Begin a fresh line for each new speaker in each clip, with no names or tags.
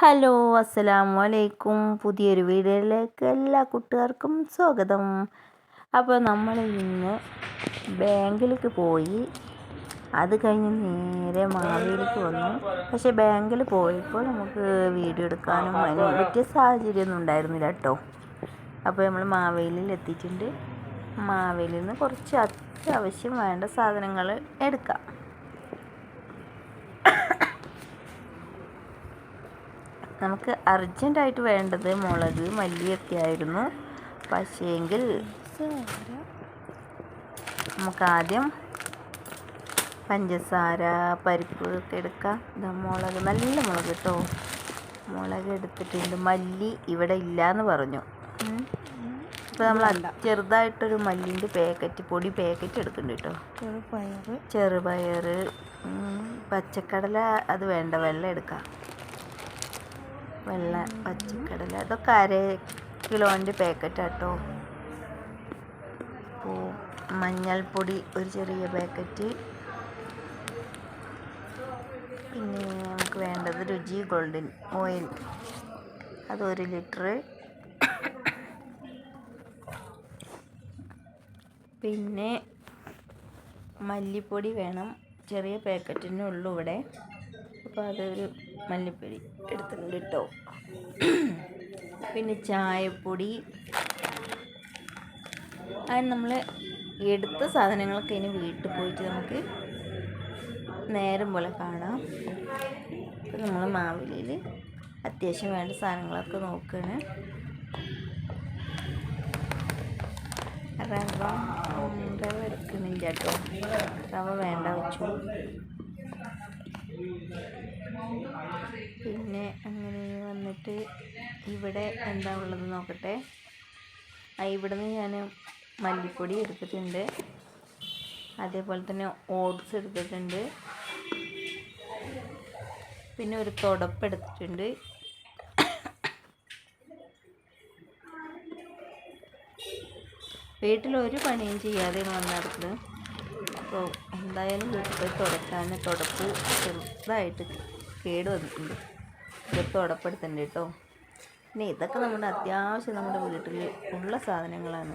Hello അസ്സലാമു അലൈക്കും പുതിയൊരു വീഡിയോയിലേക്ക് എല്ലാ കുട്ടികൾക്കും സ്വാഗതം. അപ്പോൾ നമ്മൾ ഇന്ന് ബാങ്കിലേക്ക് പോയി. അത് കഴിഞ്ഞ് നേരെ മാവിയിലേക്ക് വന്നു. പക്ഷേ ബാങ്കിൽ പോയപ്പോൾ നമുക്ക് വീഡിയോ എടുക്കാനും അതിന് പറ്റിയ സാഹചര്യമൊന്നും ഉണ്ടായിരുന്നില്ല കേട്ടോ. അപ്പോൾ നമ്മൾ മാവേലിയിൽ എത്തിയിട്ടുണ്ട്. മാവേലിയിൽ നിന്ന് കുറച്ച് അത്യാവശ്യം വേണ്ട സാധനങ്ങൾ എടുക്കാം. നമുക്ക് അർജന്റായിട്ട് വേണ്ടത് മുളക് മല്ലിയൊക്കെ ആയിരുന്നു പക്ഷേങ്കിൽ നമുക്ക് ആദ്യം പഞ്ചസാര പരിപ്പ് ഒക്കെ എടുക്കാം. ഇതാ മുളക് നല്ല മുളക് കേട്ടോ. മുളക് എടുത്തിട്ടുണ്ട് മല്ലി ഇവിടെ ഇല്ല എന്ന് പറഞ്ഞു അപ്പോൾ നമ്മൾ ചെറുതായിട്ടൊരു മല്ലിന്റെ പാക്കറ്റ് പൊടി പാക്കറ്റ് എടുക്കുന്നുണ്ട് കേട്ടോ.
ചെറുപയർ
ചെറുപയർ പച്ചക്കടല അത് വേണ്ട വെള്ളം എടുക്കാം. വെള്ള പച്ചക്കടല. അതൊക്കെ അര കിലോന്റെ പാക്കറ്റാട്ടോ. അപ്പോൾ മഞ്ഞൾപ്പൊടി ഒരു ചെറിയ പാക്കറ്റ്. പിന്നെ നമുക്ക് വേണ്ടത് രുചി ഗോൾഡൻ ഓയിൽ. അത് ഒരു ലിറ്റർ പിന്നെ മല്ലിപ്പൊടി വേണം. ചെറിയ പാക്കറ്റിനുള്ളൂ ഇവിടെ. അപ്പോൾ അതൊരു മല്ലിപ്പൊടി എടുത്തിട്ടുണ്ട് കേട്ടോ. പിന്നെ ചായപ്പൊടി. അത് നമ്മൾ എടുത്ത സാധനങ്ങളൊക്കെ ഇനി വീട്ടിൽ പോയിട്ട് നമുക്ക് നേരം പോലെ കാണാം. ഇപ്പം നമ്മൾ മാവിലിയിൽ അത്യാവശ്യം വേണ്ട സാധനങ്ങളൊക്കെ നോക്കുകയാണ് റവ റവ എടുക്കുന്നില്ല കേട്ടോ. റവ വേണ്ട വെച്ചു പിന്നെ അങ്ങനെ വന്നിട്ട് ഇവിടെ എന്താ ഉള്ളത് നോക്കട്ടെ. ആ ഇവിടുന്ന് ഞാൻ മല്ലിപ്പൊടി എടുത്തിട്ടുണ്ട്. അതേപോലെ തന്നെ ഓട്സ് എടുത്തിട്ടുണ്ട്. പിന്നെ ഒരു തുടപ്പ് എടുത്തിട്ടുണ്ട്. വീട്ടിൽ ഒരു പണിയും ചെയ്യാതെ വന്നിടത്ത് അപ്പോൾ എന്തായാലും വീട്ടിൽ പോയി തുടക്കാൻ തുടപ്പ് ചെറുതായിട്ട് കേട് വന്നിട്ടുണ്ട്. ഒരു തുടപ്പെടുത്തുന്നുണ്ട് കേട്ടോ പിന്നെ ഇതൊക്കെ നമ്മുടെ അത്യാവശ്യം നമ്മുടെ വീട്ടിൽ ഉള്ള സാധനങ്ങളാണ്.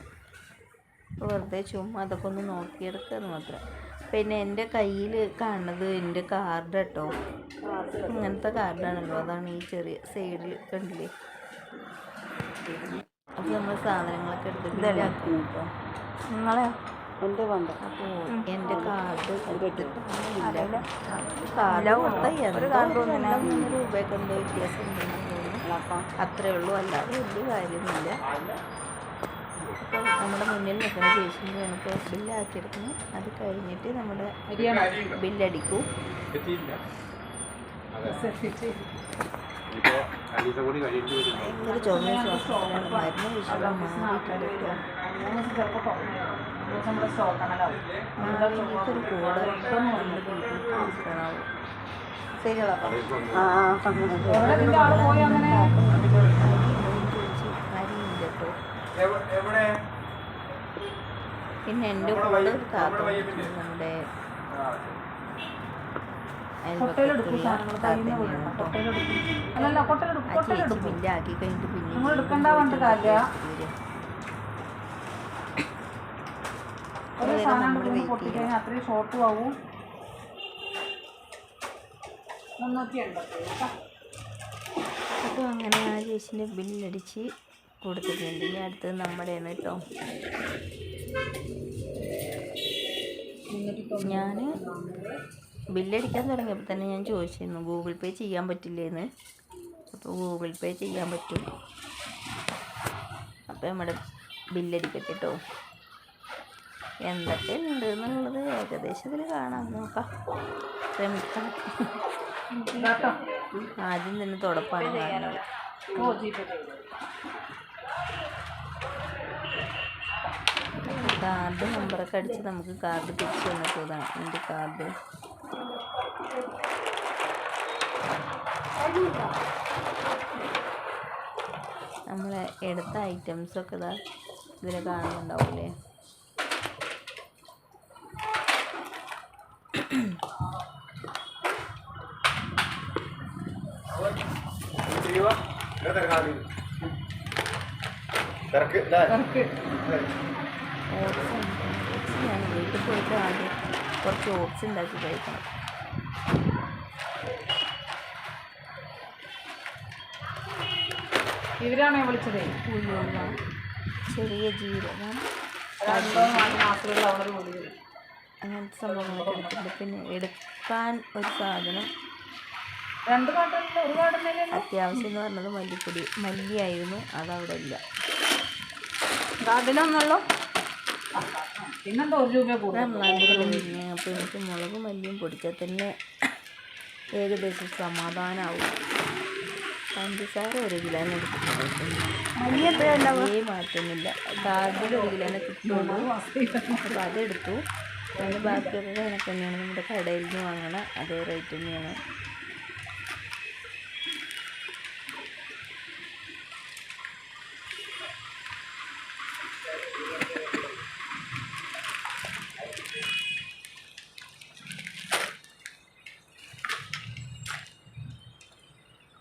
അപ്പോൾ വെറുതെ ചുമ്മാ അതൊക്കെ ഒന്ന് നോക്കിയെടുക്കുക എന്ന് മാത്രം. പിന്നെ എന്റെ കയ്യിൽ കാണുന്നത് എന്റെ കാർഡ് കേട്ടോ അങ്ങനത്തെ കാർഡാണല്ലോ അതാണ് ഈ ചെറിയ സൈഡിൽ കണ്ടില്ലേ? അപ്പോൾ നമ്മൾ സാധനങ്ങളൊക്കെ എടുത്തിട്ട് കേട്ടോ
നിങ്ങളെ
എന്റെ വേണ്ട
അപ്പോൾ എന്റെ കാർഡ് രൂപയൊക്കെ വ്യത്യാസം അത്രേ ഉള്ളൂ. അല്ലാതെ വലിയ കാര്യമൊന്നുമില്ല. നമ്മുടെ മുന്നിൽ നിൽക്കുന്ന ചേച്ചിന്റെ നമുക്ക് ബില്ലാക്കിയെടുക്കുന്നു. അത് കഴിഞ്ഞിട്ട് നമ്മുടെ ബില്ലടിക്കും. ഭയങ്കര ചുമ ശ്വാസത്തിലാണ് മരുന്ന് വിഷയം മാറിയിട്ടുണ്ട് കേട്ടോ. പിന്നെ എന്റെ കൂടെ താത്ത. നമ്മുടെ അയൽപക്കത്തുള്ള ആ ചേച്ചി ബില്ലാക്കി കഴിഞ്ഞിട്ട് പിന്നെ നമ്മൾ
എടുക്കുമ്പോൾ
വെയിറ്റ്
പൊട്ടി
ചെയ്യണം
അത്രയും ഷോർട്ടും ആവും. മുന്നൂറ്റി എൺപത്തി
അപ്പോൾ അങ്ങനെ ആ ചേച്ചിന്റെ ബില്ലടിച്ച് കൊടുത്തിട്ടുണ്ട്. ഇനി അടുത്തത് നമ്മുടെയാണ് കേട്ടോ ഞാൻ ബില്ലടിക്കാൻ തുടങ്ങിയപ്പോൾ തന്നെ ഞാൻ ചോദിച്ചിരുന്നു ഗൂഗിൾ പേ ചെയ്യാൻ പറ്റില്ലേന്ന്. അപ്പോൾ ഗൂഗിൾ പേ ചെയ്യാൻ പറ്റും. അപ്പോൾ നമ്മുടെ ബില്ലടിക്കട്ടെ കേട്ടോ എന്തൊക്കെ ഉണ്ട് എന്നുള്ളത് ഏകദേശത്തിൽ കാണാം. നോക്കാം. ശ്രമിക്കാം. ആദ്യം തന്നെ തുടപ്പാണ് കാണുന്നത്. കാർഡ് നമ്പറൊക്കെ അടിച്ച് നമുക്ക് കാർഡ് തിരിച്ചു തന്നിട്ടതാണ് എന്റെ കാർഡ്. നമ്മളെ എടുത്ത ഐറ്റംസൊക്കെ ഇതാ ഇതിൽ കാണുന്നുണ്ടാവില്ലേ ഓട്സ് ഞാൻ വീട്ടിൽ പോയിട്ട് ആദ്യം കുറച്ച് ഓട്സ് ഉണ്ടാക്കി കഴിക്കണം
ഇവരാണോ വിളിച്ചത്
ചെറിയ ജീരകം അങ്ങനത്തെ സംഭവങ്ങളൊക്കെ പിന്നെ എടുക്കാൻ ഒരു സാധനം
രണ്ട് ഒരു
അത്യാവശ്യം എന്ന് പറഞ്ഞത് മല്ലിപ്പൊടി. മല്ലിയായിരുന്നു അതവിടെ ഇല്ല.
പിന്നെന്താ ഒരു രൂപ
പിന്നെ അപ്പോൾ എനിക്ക് മുളകും മല്ലിയും പൊടിച്ചാൽ തന്നെ ഏകദേശം സമാധാനമാവും പഞ്ചസാര ഒരു കിലോന് എടുത്തിട്ടുണ്ട്. ഈ മാറ്റമൊന്നുമില്ല കാർഡിൽ ഒരു കിലോനെ കിട്ടുള്ളൂ അപ്പോൾ അതെടുത്തു. അതിന് ബാക്കിയൊക്കെ കണക്ക് തന്നെയാണ് നമ്മുടെ കടയിൽ നിന്ന് വാങ്ങണ അതേ റേറ്റ് തന്നെയാണ്.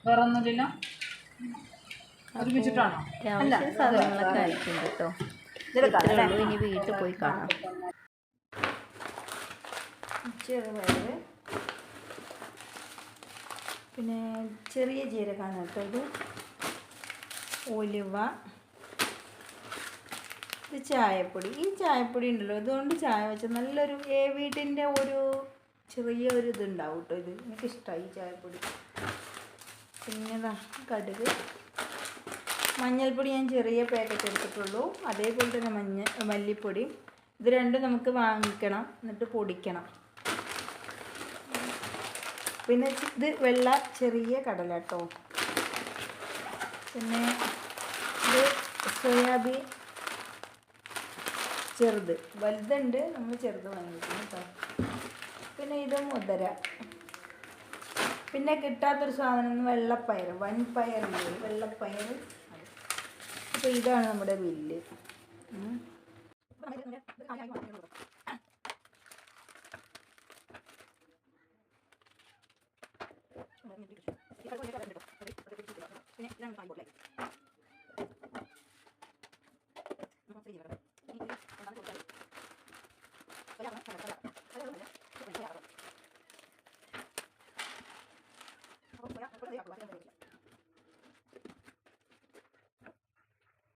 വേറെ ഒന്നുമില്ല ഒരുമിച്ചിട്ടാണോ
അത്യാവശ്യം സാധനങ്ങളൊക്കെ ആയിട്ടുണ്ട് കേട്ടോ. ഇത്രേ ഉള്ളൂ ഇനി വീട്ടിൽ പോയി കാണാം. പിന്നെ ചെറിയ ജീരകമാണ് കേട്ടോ ഇത്. ഉലുവ ഇത് ചായപ്പൊടി. ഈ ചായപ്പൊടി ഉണ്ടല്ലോ ഇതുകൊണ്ട് ചായ വെച്ചാൽ നല്ലൊരു ഏ വീട്ടിന്റെ ഒരു ചെറിയ ഒരു ഇതുണ്ടാവും കേട്ടോ ഇത്. എനിക്കിഷ്ടമായി ഈ ചായപ്പൊടി. പിന്നെ കടുക്. മഞ്ഞൾപ്പൊടി ഞാൻ ചെറിയ പാക്കറ്റ് എടുത്തിട്ടുള്ളൂ. അതേപോലെ തന്നെ മഞ്ഞ മല്ലിപ്പൊടി. ഇത് രണ്ടും നമുക്ക് വാങ്ങിക്കണം എന്നിട്ട് പൊടിക്കണം. പിന്നെ ഇത് വെള്ള ചെറിയ കടല കേട്ടോ പിന്നെ ഇത് സോയാബീൻ ചെറുത്. വലുതുണ്ട് നമ്മൾ ചെറുത് വാങ്ങിക്കണം കേട്ടോ പിന്നെ ഇത് മുതര. പിന്നെ കിട്ടാത്തൊരു സാധനം വെള്ളപ്പയർ വൻപയർ വെള്ളപ്പയർ അപ്പോൾ ഇതാണ് നമ്മുടെ ബില്ല്. actuación